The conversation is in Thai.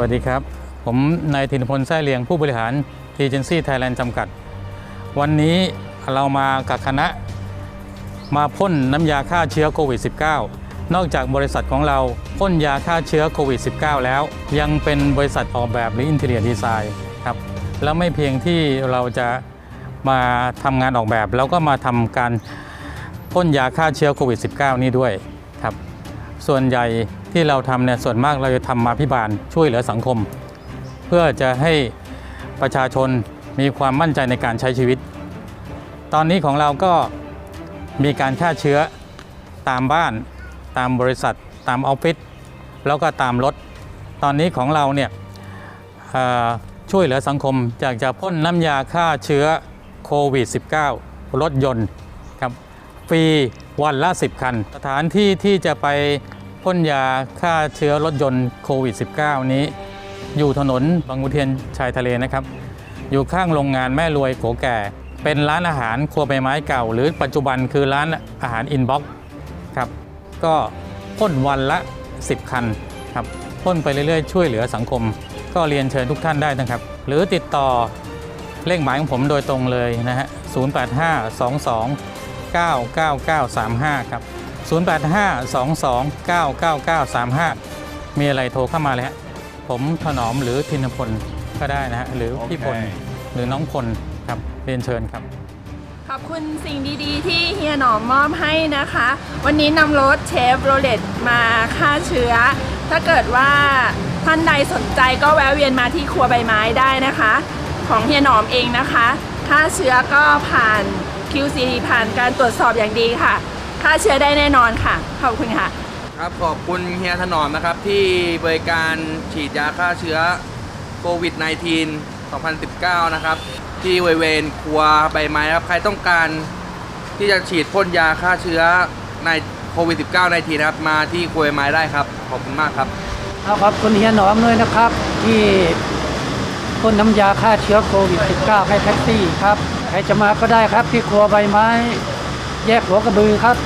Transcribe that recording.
วัสดีครับ ผมนายธินพลไส้เลียงผู้บริหาร e g e n c y Thailand จำกัด วันนี้เรามากับคณะ มาพ่นน้ำยาฆ่าเชื้อโควิด -19 นอกจากบริษัทของเราพ่นยาฆ่าเชื้อโควิด -19 แล้ว ยังเป็นบริษัทออกแบบหรือ Interior Design ครับแล้วไม่เพียงที่เราจะมาทำงานออกแบบ แล้วก็มาทำการพ่นยาฆ่าเชื้อโควิด -19 นี้ด้วยครับส่วนใหญ่ ที่เราทำเนี่ยส่วนมากเราจะทำมาพิบาลช่วยเหลือสังคม เพื่อจะให้ประชาชนมีความมั่นใจในการใช้ชีวิต ตอนนี้ของเราก็มีการฆ่าเชื้อตามบ้าน ตามบริษัท ตามออฟฟิศแล้วก็ตามรถ ตอนนี้ของเราเนี่ยช่วยเหลือสังคมจากจะพ่นน้ำยาฆ่าเชื้อโควิด -19 รถยนต์ครับฟรีวันละ 10 คัน สถานที่ที่จะไป พ่นยาฆ่าเชื้อรถยนต์โควิด -19 นี้ อยู่ถนนบางขุนเทียนชายทะเลนะครับ อยู่ข้างโรงงานแม่รวยโกแก่ เป็นร้านอาหารครัวใบไม้เก่า หรือปัจจุบันคือร้านอาหารอินบ็อกครับก็พ่นวันละ 10 คันครับพ่นไปเรื่อยๆ ช่วยเหลือสังคม ก็เรียนเชิญทุกท่านได้นะครับ หรือติดต่อเลขหมายของผมโดยตรงเลยนะฮะ 085 22 99935 ครับ 085 22 99935 มีอะไรโทรเข้ามาเลยฮะ ผมถนอมหรือทินพลก็ได้นะฮะ หรือพี่พลโอเคหรือน้องพลครับ เรียนเชิญครับ ขอบคุณสิ่งดีๆ ที่เฮียหนอมมอบให้นะคะ วันนี้นำรถเชฟโรเลตมาฆ่าเชื้อ ถ้าเกิดว่าท่านใดสนใจก็แวะเวียนมาที่ครัวใบไม้ได้นะคะ ของเฮียหนอมเองนะคะฆ่าเชื้อก็ผ่าน QC ผ่านการตรวจสอบอย่างดีค่ะ ฆ่าเชื้อได้แน่นอนค่ะ ขอบคุณค่ะ ครับขอบคุณเฮียถนอมนะครับ ที่บริการฉีดยาฆ่าเชื้อโควิด -19 2019 นะครับ ที่บริเวณครัวใบไม้ครับ ใครต้องการที่จะฉีดพ่นยาฆ่าเชื้อในโควิด -19 ในทีนะครับมาที่ครัวใบไม้ได้ครับ ขอบคุณมากครับ เอาขอบคุณเฮียหนอมด้วยนะครับ ที่พ่นน้ำยาฆ่าเชื้อโควิด -19 ให้แท็กซี่ครับ ใครจะมาก็ได้ครับที่ครัวใบไม้ แยกหัวกระบือครับ